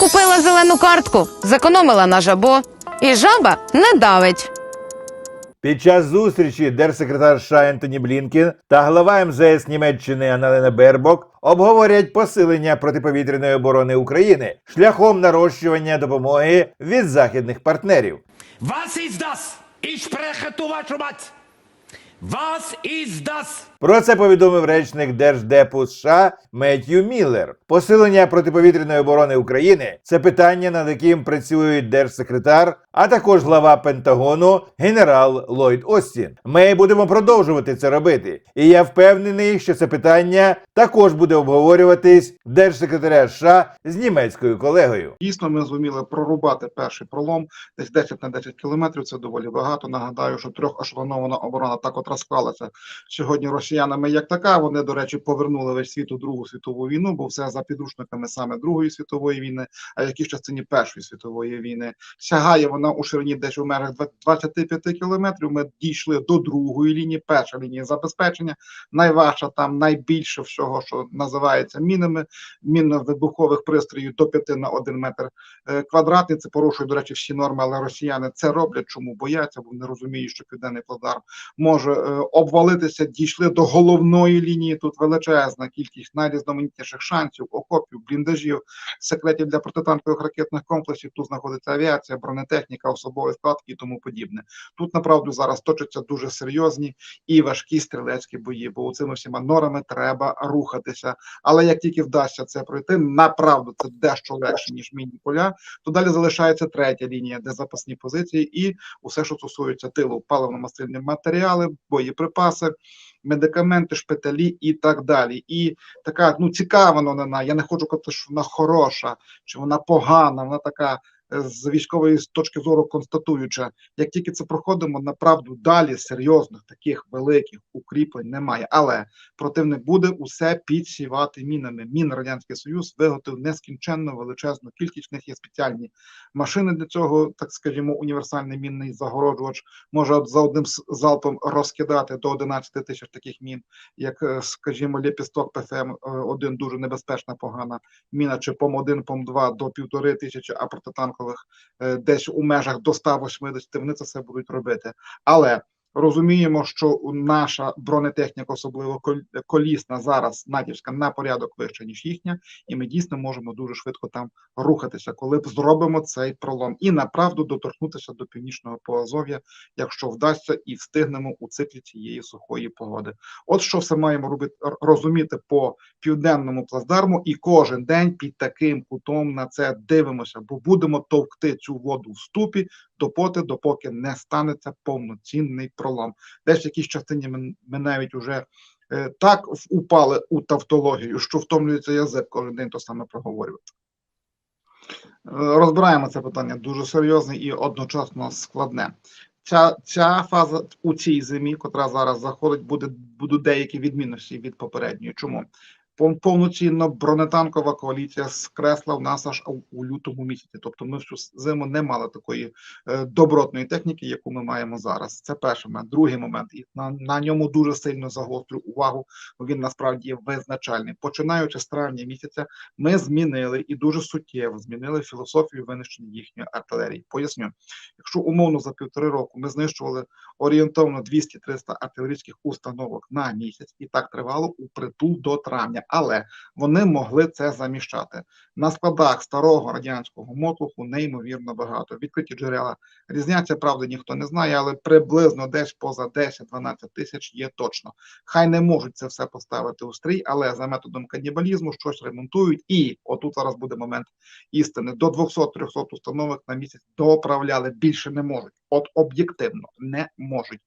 Купила зелену картку, зекономила на жабо, і жаба не давить. Під час зустрічі держсекретар США Ентоні Блінкен та глава МЗС Німеччини Аналена Бербок обговорять посилення протиповітряної оборони України шляхом нарощування допомоги від західних партнерів. Was ist das? Ich spreche вашу мать. Was ist das? Про це повідомив речник Держдепу США Меттью Міллер. Посилення протиповітряної оборони України це питання, над яким працюють держсекретар, а також глава Пентагону генерал Ллойд Остін. Ми будемо продовжувати це робити. І я впевнений, що це питання також буде обговорюватись держсекретаря США з німецькою колегою. Дійсно, ми зуміли прорубати перший пролом десь 10 на 10 кілометрів. Це доволі багато. Нагадаю, що трьохешелонована оборона так от розклалася сьогодні росіянами як така. Вони, до речі, повернули весь світ у Другу світову війну, бо все за підручниками саме Другої світової війни, а в частині Першої світової війни. Сягає вона у ширині десь у межах 25 кілометрів. Ми дійшли до другої лінії, перша лінія забезпечення. Найважча там найбільше всього, що називається мінами, мінно-вибухових пристроїв до 5 на 1 метр е, квадратний. Це порушує, до речі, всі норми, але росіяни це роблять. Чому бояться? Бо вони розуміють, що південний плацдарм може обвалитися. Дійшли до головної лінії. Тут величезна кількість найрізноманітніших шансів, окопів, бліндажів, секретів для протитанкових ракетних комплексів. Тут знаходиться авіація, бронетехніка, особовий склад і тому подібне. Тут направду зараз точаться дуже серйозні і важкі стрілецькі бої, бо цими всіма норами треба рухатися. Але як тільки вдасться це пройти, направду це дещо легше ніж міні поля. То далі залишається третя лінія, де запасні позиції, і усе, що стосується тилу, паливно-мастильні матеріали, боєприпаси, медикаменти, шпиталі і так далі. І така ну цікава вона. Я не хочу казати, що вона хороша, чи вона погана. Вона така з військової точки зору констатуюча. Як тільки це проходимо, направду далі серйозних таких великих укріплень немає. Але противник буде усе підсівати мінами. Мін радянський союз виготовив нескінченно величезну кількість. В них є спеціальні машини для цього, так скажімо, універсальний мінний загороджувач може за одним залпом розкидати до 11 тисяч таких мін, як, е, скажімо, ліпісток ПФМ 1 дуже небезпечна, погана міна, чи пом 1 пом 2 до півтори тисячі, а протитанкових е, десь у межах до 180, вони це все будуть робити. Але розуміємо, що наша бронетехніка, особливо кол- колісна, зараз натівська на порядок вища, ніж їхня, і ми дійсно можемо дуже швидко там рухатися, коли б зробимо цей пролом, і направду доторкнутися до північного Поазов'я, якщо вдасться, і встигнемо у циклі цієї сухої погоди. От що все маємо робити розуміти по південному плацдарму, і кожен день під таким кутом на це дивимося, бо будемо товкти цю воду в ступі допоти, допоки не станеться повноцінний пролом. Десь в якійсь частині ми, ми навіть уже е, так упали у тавтологію, що втомлюється язик кожен день то саме проговорювати. Е, Розбираємо це питання дуже серйозне і одночасно складне. Ця, ця фаза у цій зимі, котра зараз заходить, буде будуть деякі відмінності від попередньої. Чому? Пов- Повноцінно бронетанкова коаліція скресла в нас аж у- лютому місяці. Тобто ми всю зиму не мали такої е, добротної техніки, яку ми маємо зараз. Це перший момент. Другий момент, і на, на ньому дуже сильно загострю увагу, він насправді є визначальний. Починаючи з травня місяця, ми змінили і дуже суттєво змінили філософію винищення їхньої артилерії. Поясню, якщо умовно за півтори року ми знищували орієнтовно 200-300 артилерійських установок на місяць, і так тривало у притул до травня. Але вони могли це заміщати на складах старого радянського мотлуху неймовірно багато. Відкриті джерела різняться, правда, ніхто не знає, але приблизно десь поза 10-12 тисяч є точно. Хай не можуть це все поставити у стрій, але за методом канібалізму щось ремонтують. І отут зараз буде момент істини. До 200-300 установок на місяць доправляли більше не можуть. От об'єктивно не можуть.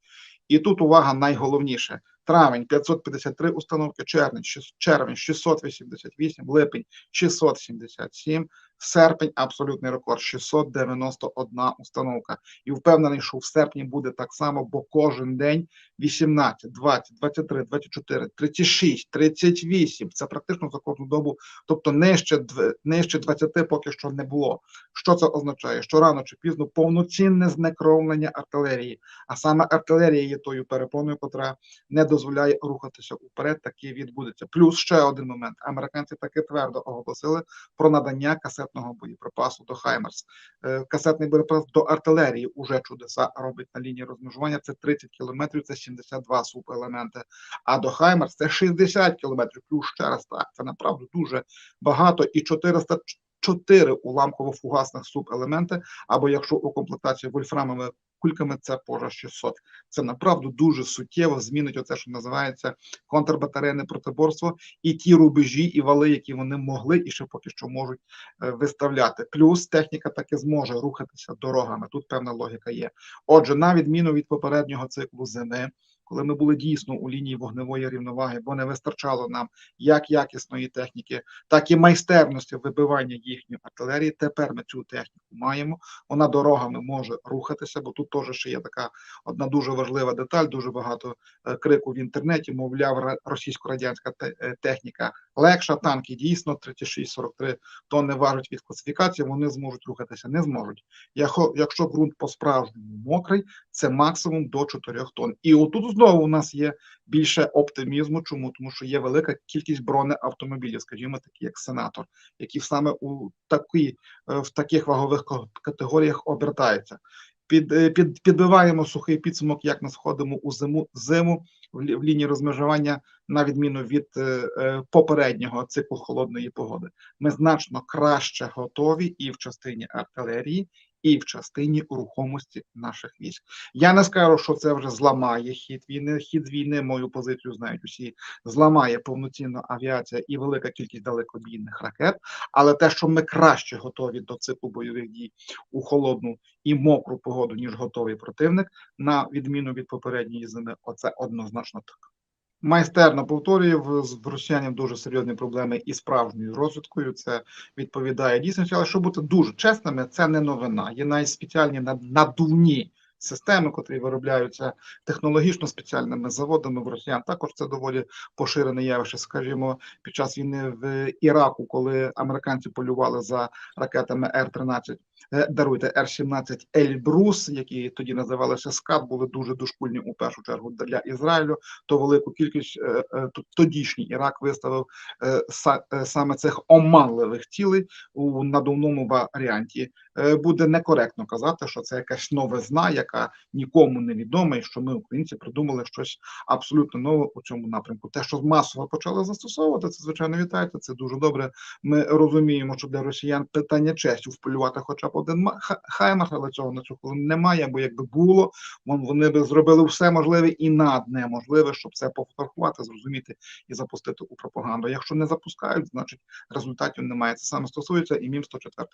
І тут увага найголовніше: травень 553 установки, червень, червень 688, липень 677, серпень абсолютний рекорд 691 установка. І впевнений, що в серпні буде так само, бо кожен день 18, 20, 23, 24, 36, 38. Це практично за кожну добу, тобто нижче, нижче 20 поки що не було. Що це означає? Що рано чи пізно повноцінне знекровлення артилерії, а саме артилерія є тою перепоною, котра не дозволяє рухатися уперед. Таке відбудеться. Плюс ще один момент: американці таки твердо оголосили про надання касетного боєприпасу до Хаймерс. Е, Касетний боєприпас до артилерії уже чудеса робить на лінії розмежування. Це 30 кілометрів, це 72 субелементи. А до Хаймерс це 60 кілометрів. Плюс ще раз так. Це направду дуже багато і 404 уламково-фугасних субелементи. Або якщо у комплектації вольфрамовими кульками, це поза 600. Це направду дуже суттєво змінить оце, що називається контрбатарейне протиборство, і ті рубежі і вали, які вони могли і ще поки що можуть е, виставляти. Плюс техніка таки зможе рухатися дорогами. Тут певна логіка є. Отже, на відміну від попереднього циклу зими, коли ми були дійсно у лінії вогневої рівноваги, бо не вистачало нам як якісної техніки, так і майстерності вибивання їхньої артилерії. Тепер ми цю техніку маємо. Вона дорогами може рухатися, бо тут теж ще є така одна дуже важлива деталь. Дуже багато е, крику в інтернеті. Мовляв, російсько-радянська е, техніка легша. Танки дійсно 36-43 тонни важать від класифікації. Вони зможуть рухатися, не зможуть. Якщо ґрунт по справжньому мокрий, це максимум до 4 тонн. І отут знову у нас є більше оптимізму. Чому? Тому що є велика кількість бронеавтомобілів, скажімо, такі як сенатор, які саме у такі, е, в таких вагових категоріях обертаються. Під, е, під, підбиваємо сухий підсумок, як ми сходимо у зиму зиму в, лінії розмежування, на відміну від е, е, попереднього циклу холодної погоди. Ми значно краще готові і в частині артилерії, і в частині рухомості наших військ. Я не скажу, що це вже зламає хід війни. Хід війни, мою позицію знають усі, зламає повноцінно авіація і велика кількість далекобійних ракет. Але те, що ми краще готові до циклу бойових дій у холодну і мокру погоду, ніж готовий противник, на відміну від попередньої зими, оце однозначно так. Майстерно повторюю, з- в росіянів дуже серйозні проблеми і справжньою розвиткою. Це відповідає дійсності. Але щоб бути дуже чесними, це не новина. Є навіть спеціальні надувні системи, котрі виробляються технологічно спеціальними заводами в росіян. Також це доволі поширене явище. Скажімо, під час війни в Іраку, коли американці полювали за ракетами Р-13, е, даруйте Р-17 Ельбрус, які тоді називалися СКАД, були дуже дошкульні у першу чергу для Ізраїлю. То велику кількість е, е, тодішній Ірак виставив са- саме цих оманливих цілей у надувному варіанті. Буде некоректно казати, що це якась новизна, яка нікому не відома, і що ми, українці, придумали щось абсолютно нове у цьому напрямку. Те, що масово почали застосовувати, це звичайно вітається. Це дуже добре. Ми розуміємо, що для росіян питання честю вполювати хоча б один ма- але цього на цю хвилину немає. Бо якби було, вон вони би зробили все можливе і над неможливе, щоб це пофотографувати, зрозуміти і запустити у пропаганду. Якщо не запускають, значить результатів немає. Це саме стосується і мім 104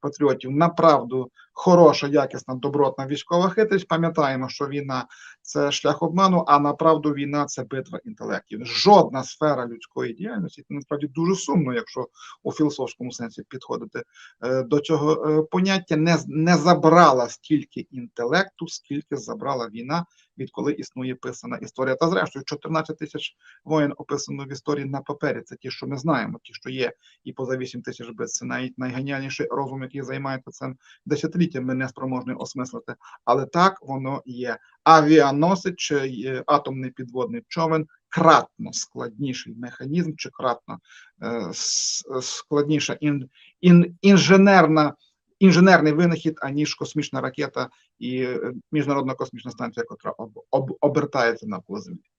патріотів. Направду хороша, якісна, добротна військова хитрість. Пам'ятаємо, що війна це шлях обману, а направду війна це битва інтелектів. Жодна сфера людської діяльності це насправді дуже сумно, якщо у філософському сенсі підходити е, до цього е, поняття, не, не забрала стільки інтелекту, скільки забрала війна, відколи існує писана історія. Та зрештою, 14 тисяч воїн описано в історії на папері. Це ті, що ми знаємо, ті, що є, і поза 8 тисяч без це навіть найгеніальніший розум, який займається цим десятиліттями, не спроможний осмислити. Але так воно є. Авіаносич, е, атомний підводний човен кратно складніший механізм, чи кратно е, складніша ін, ін, інженерна. Інженерний винахід, аніж космічна ракета і е, міжнародна космічна станція, яка об, об, обертається навколо Землі.